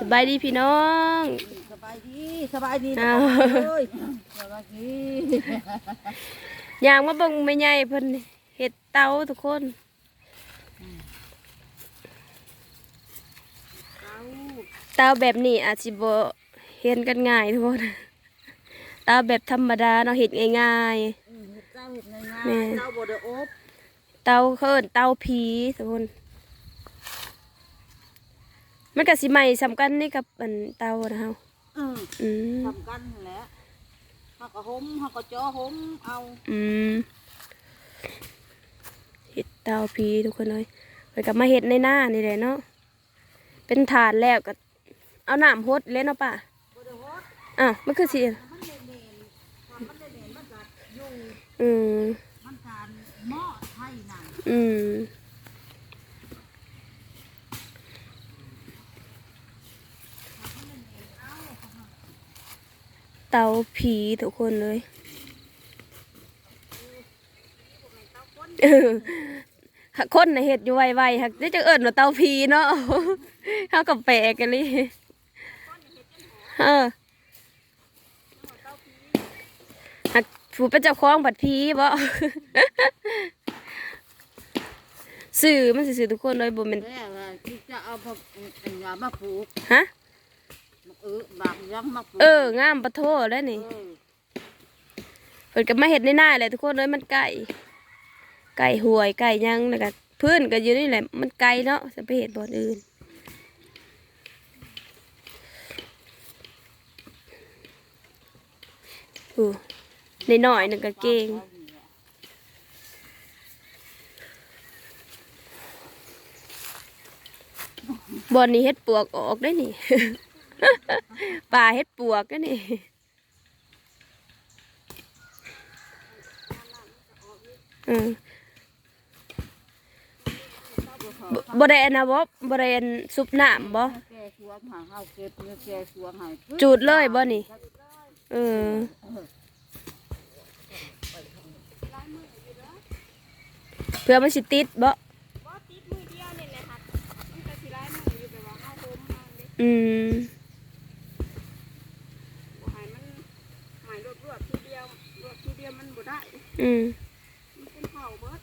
สบายดีพี่น้องสบายดีสบายดีอ้าวเอ้ยสบายดีย่างมาเบิ่งไม่ใหญ่เพิ่นเห็ดเตาทุกคนเตาแบบนี้อาจสิบ่เห็นกันง่ายทุกคนเตาแบบธรรมดาเนาะเห็ดง่ายอืมเจ้าเห็ดง่ายแม่ๆเจ้าบ่ได้อบๆเตาเขาเอิ้นเตาผีทุกคน มันก็สิใหม่สำคัญนี่กับอันเตานะเฮาอืมอืมทำกันนั่นแหละเฮาก็ห่มเฮาก็จ่อห่มเอาอืมเห็ดเตาผีทุกคนเลยไปกับมาเห็ดในหน้านี่แหละเนาะเป็นถาดแล้วก็ เอาน้ำหดเล่นเอาป่ะบ่ได้ฮอดอะมันคือสิมันเล่นๆถ้ามันเล่นๆมันก็อยู่อืมมันการหม้อไทยนั่นอืม เตาผีทุกคนเลยเออหักคนน่ะเห็ดอยู่ไวๆหักได้จะเอิญว่าเตาผีเนาะเขากับแปลกกันเลยเออหักผูเป็นเจ้าของบัดผีบ่สื่อมันสิสื่อทุกคนเลยบ่แม่นแม่ว่าที่จะเอาพวกอันยามาปลูกฮะ เออบางยังมาปลูกเอองามปะโทแล้วนี่เออเพิ่นก็มาเฮ็ดในหน้าแหละทุกคนเลยมันไก่ไก่หวยไก่หยังแล้วก็พื้นก็อยู่นี่แหละมันไกลเนาะจะไปเฮ็ดบ่อนอื่นโอ้ในหน่อยๆนึงก็เก่ง บอนนี้เฮ็ดปวกออกได้นี่ ป่าเฮ็ดปวกได้นี่บ่บ่ได้อันะบ่บ่ได้อันซุปน้ำบ่แกสวงหาเฮาเก็บเงินแกสวงให้จูดเลยบ่นี่เออเพื่อมันสิติดบ่อืม บ่ให้มันหมายรวบๆทีเดียว รวบทีเดียวมันบ่ได้ อืมมันเป็นเผาเบิด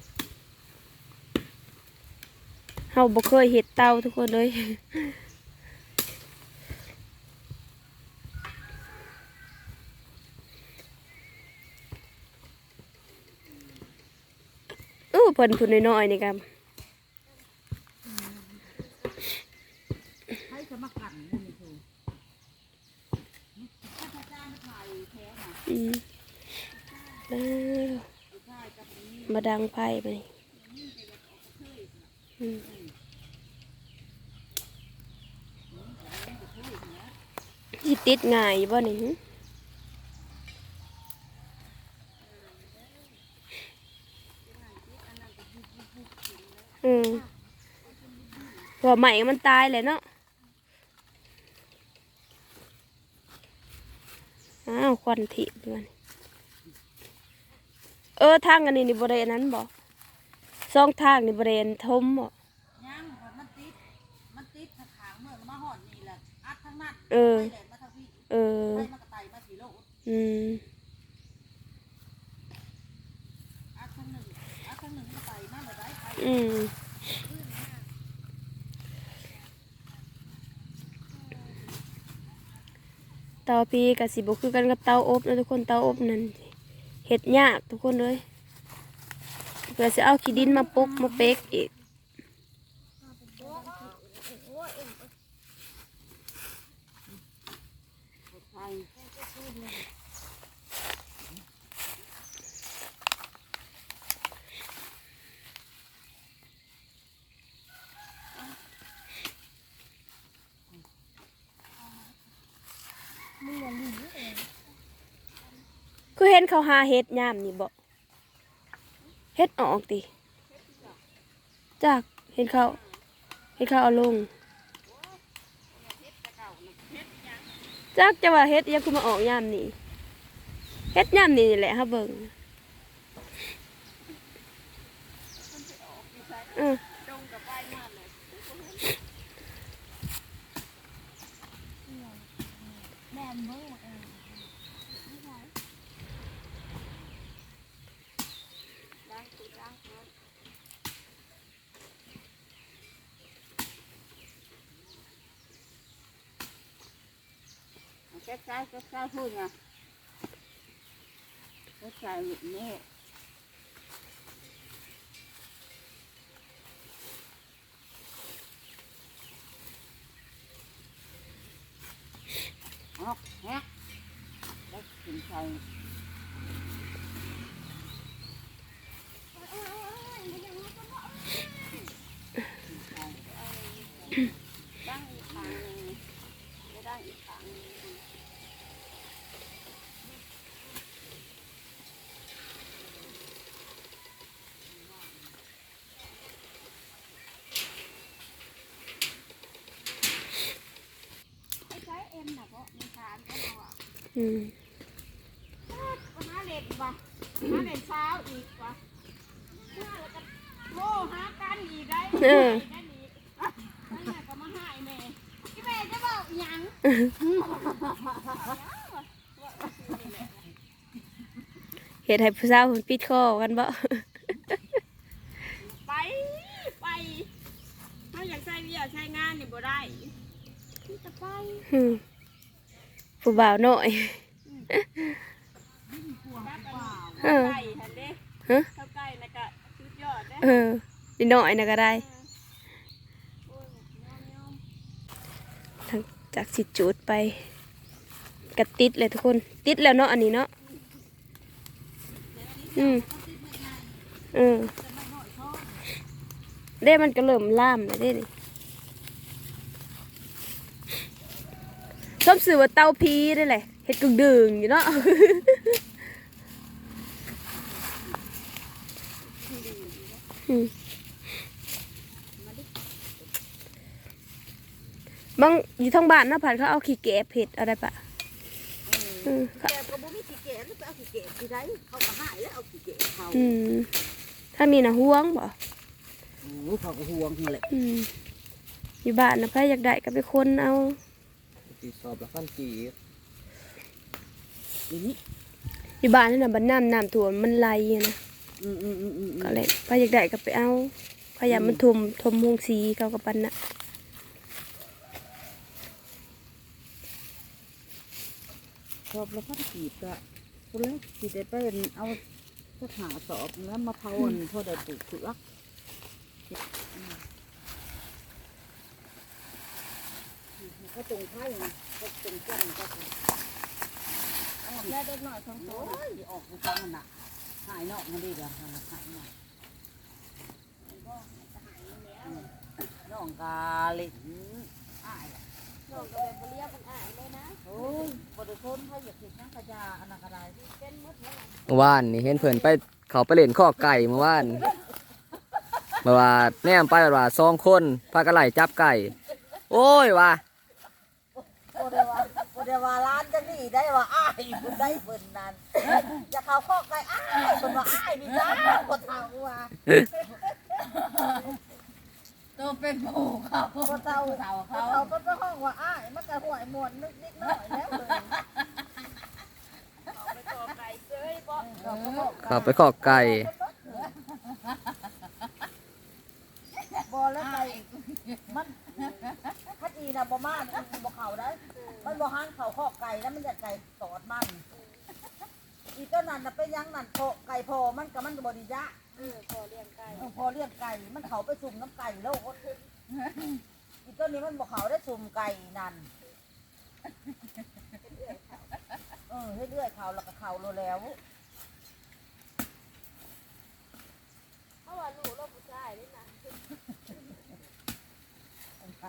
เฮาบ่เคยเฮ็ดเตาทุกคนเลยอู้เพิ่นพูดน้อยๆนี่ครับ ให้สมัครกันนี่คือถ้าพระเจ้าไม่ถ่ายแท้น่ะ อืมแล้ว ใช่กับนี้ มา ดังไพ่ไปสิติดง่ายบ่นี่หึอืมหัวใหม่มันตายเลยเนาะอ้าวควันทิมัน เออทางอันนี้นี่บริเวณนั้นบ่สองทางนี่บริเวณทมบ่ย่างก่อนมันติดมันติดทางขางเมืองมาหอดนี่แหละอัดทั้งนั้นเออไปแหลมมาทางพี่เออไปมากระไตมาสีโลดอืมอัดทั้งหนึ่งอัดทั้งหนึ่งกระไตมาเลยได้ไปอืมเตาพีกับสิบคือกันกับเตาอบนะทุกคนเตาอบนั่น เห็ดยากทุกคนเลยเพื่อจะเอาขี้ดินมาปุกมาเป๊กอีก ใช่ คือ เห็นเขาหาเห็ดยามนี่บ่เห็ดออกติจากเห็นเขาเห็นเขาเอาลงจากจะว่าเห็ดยังคือมาออกยามนี่เห็ดยามนี่นี่แหละฮะเบิ่งเออ ใกล้ๆใกล้ๆพูดไงใกล้ๆแบบนี้ ออกแฮะแล้วถึงใส่ตั้งอีกทางหนึ่งไม่ได้อีกทางหนึ่งไม่ใช้เอ็มนะเพราะมีทานก็เอาอะอืมหาเล็ดว่ะหาเล็ดเช้าอีกว่ะเมื่อแล้วก็โทรหากันอีกได้เออได้อีกอะนั่นแหละก็มาหายแม่ที่แม่จะบอกหยังเฮ็ดให้ผู้สาวเพิ่นปิดคอกันบ่ไป ไปถ้าอยากใช้เวียาใช้งานนี่บ่ได้ ที่จะไปผู้บ่าวน้อยเออไก่หันเด้ฮะเข้าใกล้นะกะสุดยอดเด้เออนิดหน่อยน่ะก็ได้ทั้งจากสิจุดไปกระติดเลยทุกคน ติดแล้วเนาะอันนี้เนาะอืมเออเด้มันก็เริ่มล่ามแล้วเด้นี่ ส้มสื่อว่าเตาพีได้แหละเห็ดกึ่งดึงอยู่เนาะอืมบางอยู่ทั้งบ้านนะผัดเขาเอาขี้แกะเผ็ดอะไรปะเออแกก็บ่มีขี้เกะหรือไปเอาขี้เกะที่ใดเขาก็หายแล้วเอาขี้เกะเขาอืมทางนี้นะห่วงบ่โอ้เขาก็ห่วงนั่นแหละอืมอยู่บ้านนะใครอยากได้ก็ไปคนเอา ตีสอบละขั้นกีอีนี่อยู่บ้านนั่นน่ะบันน้ำน้ำท่วมมันไหลอะนะอืมอืมอืมอืมก็เลยใครอยากได้ก็ไปเอาพยายามมันทุ่มทมวงสีเขากับปันน่ะชอบแล้วก็ขีดอะคนแรกขีดได้เป็นเอาสถาสอบแล้วมาเผาอันพอได้ปลูกเสือก ก็ตรงไข่นะก็ตรงจ้องก็ตรงออกแค่เด็กหน่อยทั้งตัวออกจังมันน่ะหายนอกมันดีกว่าหายหายหน่อยน้องกาลินอายน้องก็เลยบ่เรียกมันอายเลยนะโอ้ยบ่ได้ทนเขาอยากเห็นนังกระยาอันนั้นก็ได้เป็นมดแล้วเมื่อวานนี่เห็นเพิ่อนไปเขาไปเล่นข้อไก่เมื่อวานเมื่อวานแนมไปแบบว่าสองคนพากันไหลจับไก่ โอ้ยว่ะ ว่าบ่ได้ว่าร้านจะนี่ได้ว่าอ้ายเพิ่นได้เพิ่นนั่นอย่าเข้าข้อไก่อ้ายเพิ่นว่าอ้ายนี่จ้าบ่เท่าว่าตัวเป็นหมู่เขาบ่เท่าเท่าเขาเขาก็ไปห้องว่าอ้ายมันก็ห่วยมวนนิดๆหน่อยแล้วเลยเอาไปต่อไก่เซ้ยบ่เขาก็บอกเขาไปข้อไก่บ่แล้วไก่มันถ้าดีน่ะบ่มามันบ่เข้าได้ มันบ่หางเข้าข้อไก่แล้วมันจะไก่ตอดมัน อีตัวนั้นน่ะเป็นหยังนั่นโพไก่พอมันกับมันก็บริยะเออพอเลี้ยงไก่พอเลี้ยงไก่ มันเขาไปสุ่มน้ำไก่แล้วโคตร อีตัวนี้มันบอกเขาได้สุ่มไก่นั่นเออเรื่อยๆเขาแล้วก็เขาโลแล้วเพราะว่าลูกเราผู้ชายนี่นะอันไ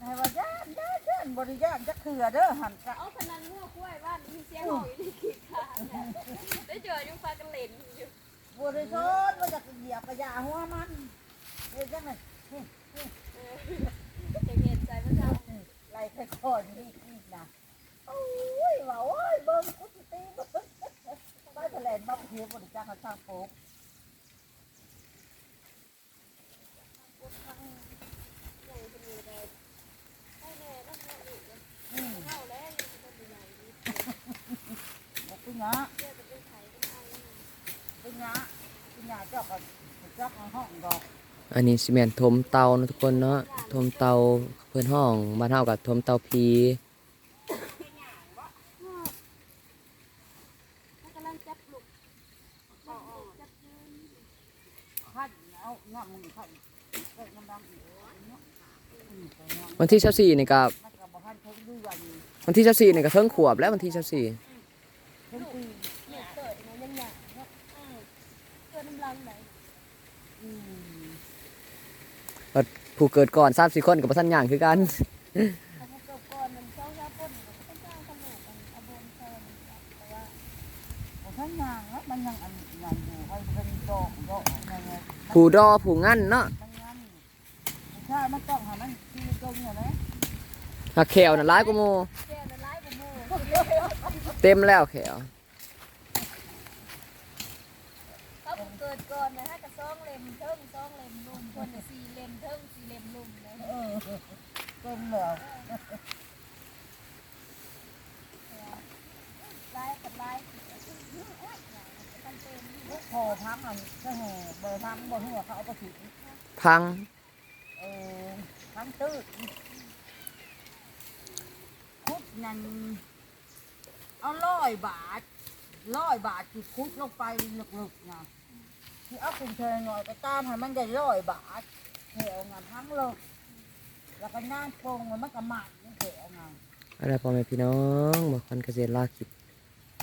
ทยว่าย่านย่านย่านบริยานจะเขื่อเด้อหันกะเอาพนันงัวกล้วยบ้านมีเสียงหอยนี่ขี้ขาได้เจอยังพากันเล่นอยู่ บริโภคมาจากเหยียบกระยาหัวมันเฮ้ยจังเลยจะเห็นใจพระเจ้าไล่ไปก่อนนี่อีกนะโอ้ยว่าโอ้ยเบิ้งกุศตีเบิ้งไปแถลงมาเพียบริจาคข้างโป๊ก อันนี้สิแมนทมเตานะทุกคนเนาะทมเตาเพิ่อนห้องบ้านเฮากับทมเตาพีขัน้ามึงขัดเกิดน้าะอืมไปเนาะวันที่นี่กับ่ทันเพิ่งดูวันวันที่นี่ก็เทิงขวบแล้ววันที่เพิ่งปี เกิดมายังหยาเนาะเกิดน้ำลังไหน อืม ผู้เกิดก่อน3-4คนก็บ่ทันย่างคือกันถ้าเขาเกิดก่อนมันเจ้าชาป้นมันต้องจ้างขนมอันอบนแทนแต่างแล้วมันยังอันยันดอกดอกยังไงผู้ดอผู้งั้นเนาะมันงั้นใช่มันต้องหามันที่ตรงเนี่ยนะหักแขวน่ะหลายกว่าหมู่แก่ละลายกว่าหมู่เต็มแล้วแขว เกิดก่อนนะฮะกับซองเล็มเทิงซองเล็มลุ่มคนน่ะสี่เล็มเทิงสี่เล็มลุ่มเลยเออตรงแล้วลายกับลายตั้งเต็มพอพังอันก็แห่บ่พังบ่หัวเขาเอาไปถึงพังเออพังตื้อคุดนั่นเอาร้อยบาทร้อยบาทคือคุดลงไปหลึกๆนะ ที่เอาคุณเธอหน่อยไปตามให้มันได้ร้อยบาทแถวงานทั้งโลกแล้วก็น่านโปงมันก็หมักแถวงานอะไรพ่อแม่พี่น้องบ่คนเกษตรลาคิด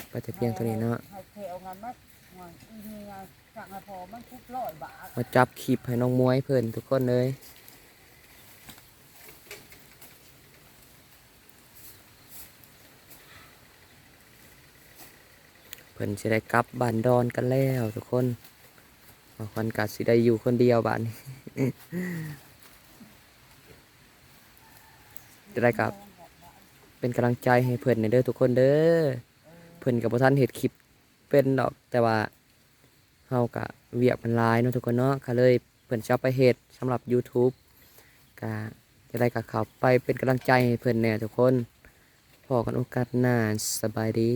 ไปแต่เพียงเท่านี้เนาะให้แถวงานมันงานอีนี่งานสั่งให้พอมันคุดร้อยบาทมาจับคลิปให้น้องมวยเพิ่นทุกคนเลยเพิ่นสิได้กลับบ้านดอนกันแล้วทุกคน บางคนก็สิได้อยู่คนเดียวบ้านนี้จะได้กลับ เป็นกำลังใจให้เพิ่อนในเด้อทุกคนเด้อเพิ่อนกับพ่ท่านเห็ดคลิปเป็นดอกแต่ว่าเฮากะเวียกมันลายเนาะทุกคนเนาะก็เลยเพิ่อนจะเอาไปเฮ็ดสำหรับ YouTube ก็จะได้กับเขาไปเป็นกำลังใจให้เพิ่อนแน่ทุกคนพอกันโอกาสหน้าสบายดี